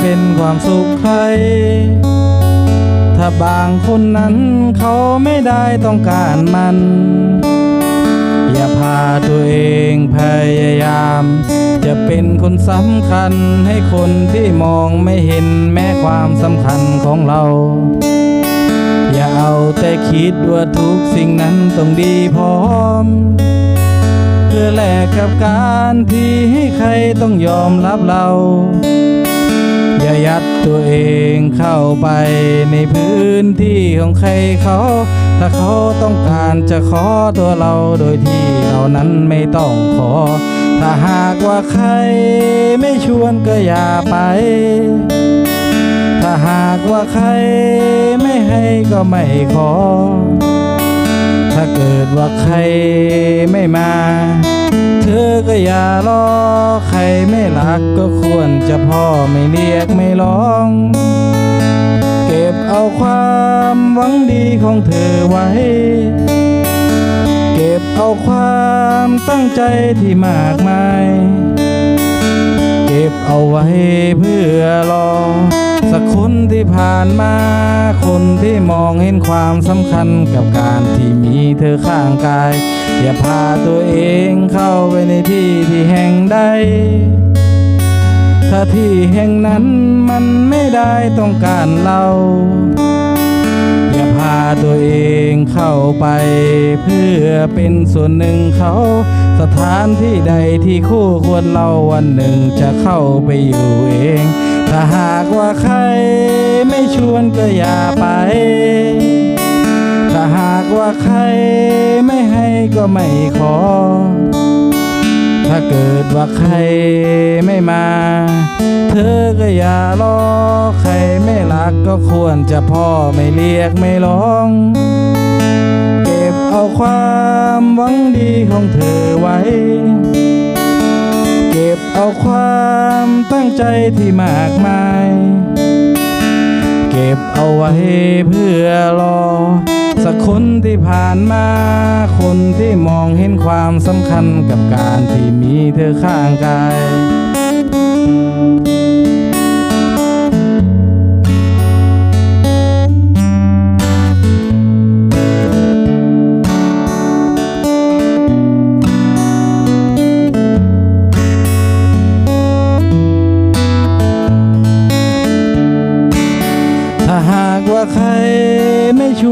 เป็นความสุขใคร ถ้าบางคนนั้นเขาไม่ได้ต้องการมัน อย่าพาตัวเองพยายาม จะเป็นคนสำคัญให้คนที่มองไม่เห็นแม้ความสำคัญของเรา อย่าเอาแต่คิดว่าทุกสิ่งนั้นต้องดีพร้อมเพื่อแลกกับการที่ให้ใครต้องยอมรับเรา ยัดตัวเองเข้าไปในพื้นที่ของใครเขา ถ้าเขาต้องการจะขอตัวเราโดยที่เรานั้นไม่ต้องขอ ถ้าหากว่าใครไม่ชวนก็อย่าไป ถ้าหากว่าใครไม่ให้ก็ไม่ขอ ถ้าเกิดว่าใครไม่มา เธอก็อย่ารอ ใครไม่รักก็ควรจะพ่อไม่เรียกไม่ร้อง เก็บเอาความหวังดีของเธอไว้ เก็บเอาความตั้งใจที่มากมาย เก็บเอาไว้เพื่อรอ สักคนที่ผ่านมา คนที่มองเห็นความสำคัญกับการที่มีเธอข้างกาย อย่าพาตัวเองเข้าไปในที่ที่แห่งใด ถ้าที่แห่งนั้นมันไม่ได้ต้องการเรา อย่าพาตัวเองเข้าไป เพื่อเป็นส่วนหนึ่งเขา สถานที่ใดที่คู่ควรเราวันหนึ่งจะเข้าไปอยู่เอง ว่าใครไม่ชวนก็อย่าไป ถ้าหากว่าใครไม่ให้ก็ไม่ขอ ถ้าเกิดว่าใครไม่มา เธอก็อย่ารอ ใครไม่รักก็ควรจะพ่อไม่เรียกไม่ร้อง เก็บเอาความหวังดีของเธอไว้ เก็บเอาความ ตั้งใจที่มากมาย เก็บเอาไว้เพื่อรอ สักคนที่ผ่านมา คนที่มองเห็นความสำคัญกับการที่มีเธอข้างกาย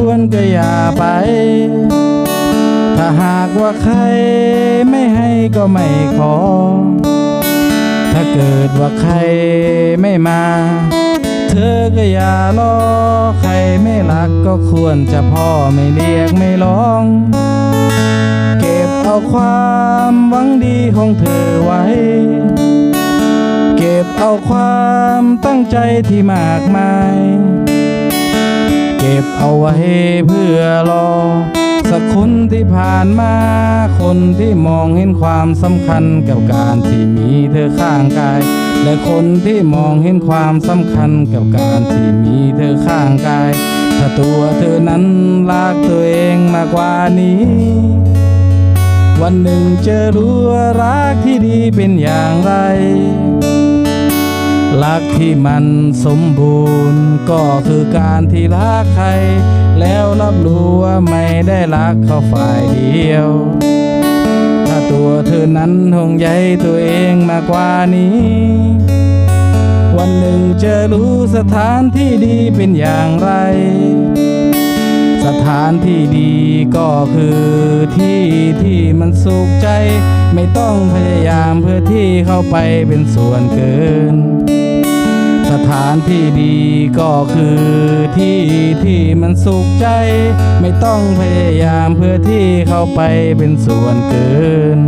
วนก็อย่าไป ถ้าหากว่าใครไม่ให้ก็ไม่ขอ ถ้าเกิดว่าใครไม่มา เธอก็อย่ารอ ใครไม่รักก็ควรจะพ่อไม่เรียกไม่ร้อง เก็บเอาความหวังดีของเธอไว้เก็บเอาความตั้งใจที่มากมาย เก็บเอาไว้เพื่อรอ สักคนที่ผ่านมา คนที่มองเห็นความสำคัญกับการที่มีเธอข้างกาย และคนที่มองเห็นความสำคัญกับการที่มีเธอข้างกาย ถ้าตัวเธอนั้นรักตัวเองมากกว่านี้ วันหนึ่งจะรู้ว่ารักที่ดีเป็นอย่างไร รักที่มันสมบูรณ์ ก็คือการที่รักใคร แล้วรับรู้ว่าไม่ได้รักเขาฝ่ายเดียว ถ้าตัวเธอนั้นหงใยตัวเองมากกว่านี้ วันหนึ่งจะรู้สถานที่ดีเป็นอย่างไร สถานที่ดีก็คือที่ที่มันสุขใจไม่ต้องพยายามเพื่อที่เข้าไปเป็นส่วนเกิน สถานที่ดีก็คือที่ที่มันสุขใจ ไม่ต้องพยายามเพื่อที่เข้าไปเป็นส่วนเกิน